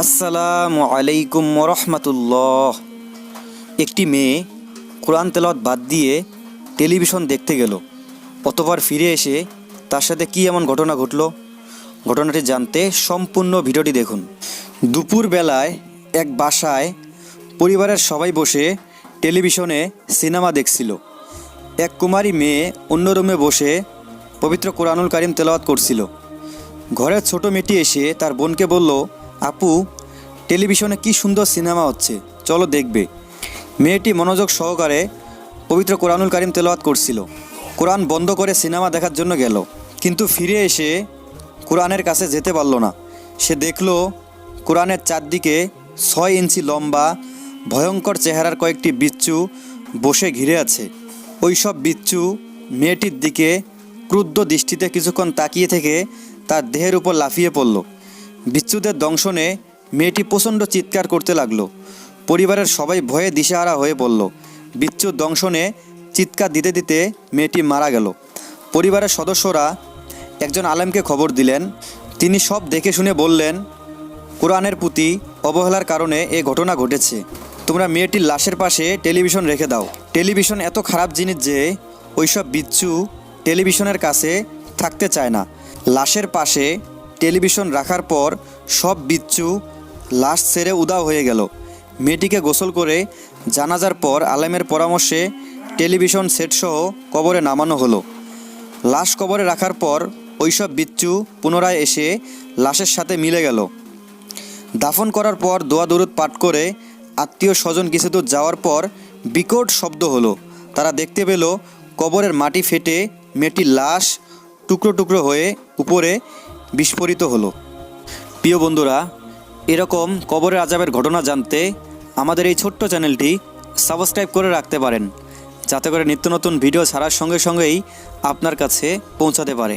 আসসালামু আলাইকুম রহমতুল্লাহ। একটি মেয়ে কোরআন তেলাওয়াত বাদ দিয়ে টেলিভিশন দেখতে গেল। অতবার ফিরে এসে তার সাথে কী এমন ঘটনা ঘটলো? ঘটনাটি জানতে সম্পূর্ণ ভিডিওটি দেখুন। দুপুর বেলায় এক বাসায় পরিবারের সবাই বসে টেলিভিশনে সিনেমা দেখছিল। এক কুমারী মেয়ে অন্য রুমে বসে পবিত্র কোরআনুল কারিম তেলাওয়াত করছিল। ঘরের ছোট মেয়েটি এসে তার বোনকে বলল আপু, টেলিভিশনে কি সুন্দর সিনেমা হচ্ছে? চলো দেখবে। মেয়েটি মনোযোগ সহকারে পবিত্র কোরআনুল কারিম তেলাওয়াত করছিল। কোরআন বন্ধ করে সিনেমা দেখার জন্য গেল। কিন্তু ফিরে এসে কোরআনের কাছে যেতে পারল না। সে দেখল, কোরআনের চারদিকে ছয় ইঞ্চি লম্বা, ভয়ঙ্কর চেহারার কয়েকটি বিচ্ছু বসে ঘিরে আছে। ওই সব বিচ্ছু মেয়েটির দিকে ক্রুদ্ধ দৃষ্টিতে কিছুক্ষণ তাকিয়ে থেকে তার দেহের উপর লাফিয়ে পড়ল। বিচ্ছুদের দংশনে মেয়েটি প্রচণ্ড চিৎকার করতে লাগল। পরিবারের সবাই ভয়ে দিশেহারা হয়ে পড়ল। বিচ্ছুর দংশনে চিৎকার দিতে দিতে মেয়েটি মারা গেল। পরিবারের সদস্যরা একজন আলেমকে খবর দিলেন। তিনি সব দেখে শুনে বললেন, কোরআনের প্রতি অবহেলার কারণে এ ঘটনা ঘটেছে। তোমরা মেয়েটির লাশের পাশে টেলিভিশন রেখে দাও। টেলিভিশন এত খারাপ জিনিস যে ওইসব বিচ্ছু টেলিভিশনের কাছে থাকতে চায় না। লাশের পাশে টেলিভিশন রাখার পর সব বিচ্ছু লাশ ছেড়ে উদাও হয়ে গেল। মেয়েটিকে গোসল করে জানাজার পর আলেমের পরামর্শে টেলিভিশন সেটসহ কবরে নামানো হলো। লাশ কবরে রাখার পর ওইসব বিচ্ছু পুনরায় এসে লাশের সাথে মিলে গেল। দাফন করার পর দোয়া দরুদ পাঠ করে আত্মীয় স্বজন কিছু দূর যাওয়ার পর বিকট শব্দ হলো। তারা দেখতে পেল কবরের মাটি ফেটে মেয়েটির লাশ টুকরো টুকরো হয়ে উপরে বিস্ফোরিত হলো। প্রিয় বন্ধুরা, এরকম কবরের আজাবের ঘটনা জানতে আমাদের এই ছোট্ট চ্যানেলটি সাবস্ক্রাইব করে রাখতে পারেন, যাতে করে নিত্য নতুন ভিডিও ছাড়ার সঙ্গে সঙ্গেই আপনার কাছে পৌঁছাতে পারে।